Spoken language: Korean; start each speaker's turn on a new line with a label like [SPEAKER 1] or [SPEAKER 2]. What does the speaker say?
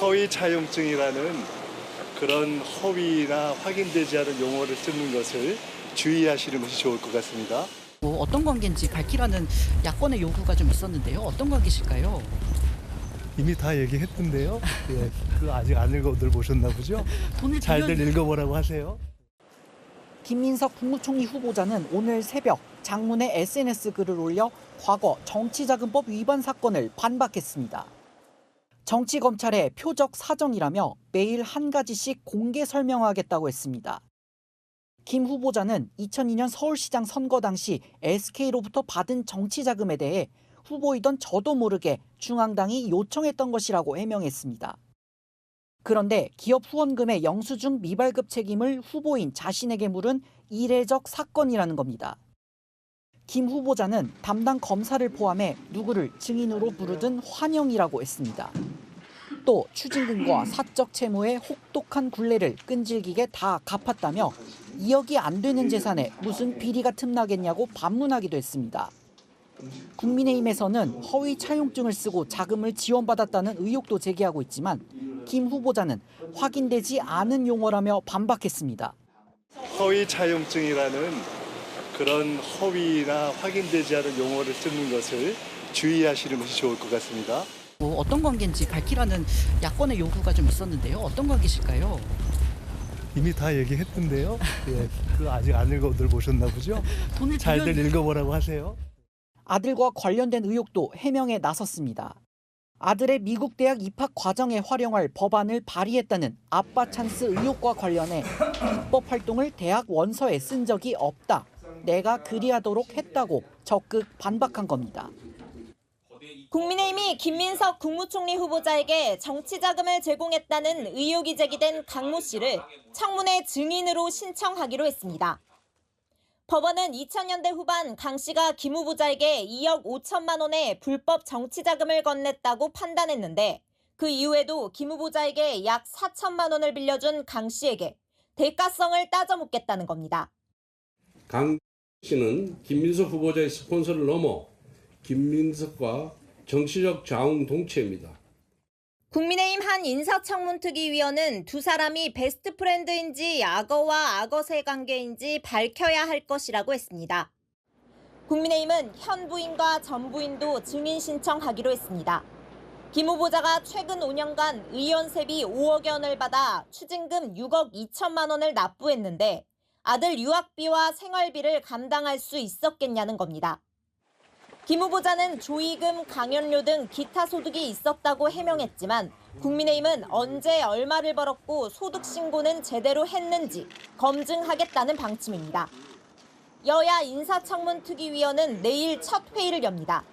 [SPEAKER 1] 허위 차용증이라는 그런 허위나 확인되지 않은 용어를 쓰는 것을 주의하시는 것이 좋을 것 같습니다.
[SPEAKER 2] 뭐 어떤 관계인지 밝히라는 야권의 요구가 좀 있었는데요. 어떤 관계실까요?
[SPEAKER 3] 이미 다 얘기했던데요. 예, 그 아직 안 읽어들 보셨나 보죠?
[SPEAKER 2] 돈을
[SPEAKER 3] 잘들
[SPEAKER 2] 빌려
[SPEAKER 3] 읽어보라고 하세요.
[SPEAKER 2] 김민석 국무총리 후보자는 오늘 새벽 장문의 SNS 글을 올려 과거 정치자금법 위반 사건을 반박했습니다. 정치 검찰의 표적 사정이라며 매일 한 가지씩 공개 설명하겠다고 했습니다. 김 후보자는 2002년 서울시장 선거 당시 SK로부터 받은 정치 자금에 대해 후보이던 저도 모르게 중앙당이 요청했던 것이라고 해명했습니다. 그런데 기업 후원금의 영수증 미발급 책임을 후보인 자신에게 물은 이례적 사건이라는 겁니다. 김 후보자는 담당 검사를 포함해 누구를 증인으로 부르든 환영이라고 했습니다. 또 추징금과 사적 채무의 혹독한 굴레를 끈질기게 다 갚았다며 2억이 안 되는 재산에 무슨 비리가 틈나겠냐고 반문하기도 했습니다. 국민의힘에서는 허위 차용증을 쓰고 자금을 지원받았다는 의혹도 제기하고 있지만 김 후보자는 확인되지 않은 용어라며 반박했습니다.
[SPEAKER 1] 허위 차용증이라는 그런 허위나 확인되지 않은 용어를 쓰는 것을 주의하시는 것이 좋을 것 같습니다.
[SPEAKER 2] 뭐 어떤 관계인지 밝히라는 야권의 요구가 좀 있었는데요. 어떤 관계실까요?
[SPEAKER 3] 이미 다 얘기했던데요. 예, 그 아직 안 읽어들 보셨나 보죠?
[SPEAKER 2] 돈을
[SPEAKER 3] 잘들
[SPEAKER 2] 빌려
[SPEAKER 3] 읽어보라고 하세요.
[SPEAKER 2] 아들과 관련된 의혹도 해명에 나섰습니다. 아들의 미국 대학 입학 과정에 활용할 법안을 발의했다는 아빠 찬스 의혹과 관련해 입법 활동을 대학 원서에 쓴 적이 없다. 내가 그리하도록 했다고 적극 반박한 겁니다.
[SPEAKER 4] 국민의힘이 김민석 국무총리 후보자에게 정치 자금을 제공했다는 의혹이 제기된 강모 씨를 청문회 증인으로 신청하기로 했습니다. 법원은 2000년대 후반 강 씨가 김 후보자에게 2억 5천만 원의 불법 정치 자금을 건넸다고 판단했는데 그 이후에도 김 후보자에게 약 4천만 원을 빌려준 강 씨에게 대가성을 따져 묻겠다는 겁니다.
[SPEAKER 5] 강 씨는 김민석 후보자의 스폰서를 넘어 김민석과 정치적 자웅 동체입니다.
[SPEAKER 4] 국민의힘 한 인사청문특위위원은 두 사람이 베스트 프렌드인지 악어와 악어새 관계인지 밝혀야 할 것이라고 했습니다. 국민의힘은 현 부인과 전 부인도 증인 신청하기로 했습니다. 김 후보자가 최근 5년간 의원 세비 5억 원을 받아 추징금 6억 2천만 원을 납부했는데 아들 유학비와 생활비를 감당할 수 있었겠냐는 겁니다. 김 후보자는 조의금, 강연료 등 기타 소득이 있었다고 해명했지만 국민의힘은 언제 얼마를 벌었고 소득 신고는 제대로 했는지 검증하겠다는 방침입니다. 여야 인사청문특위위원은 내일 첫 회의를 엽니다.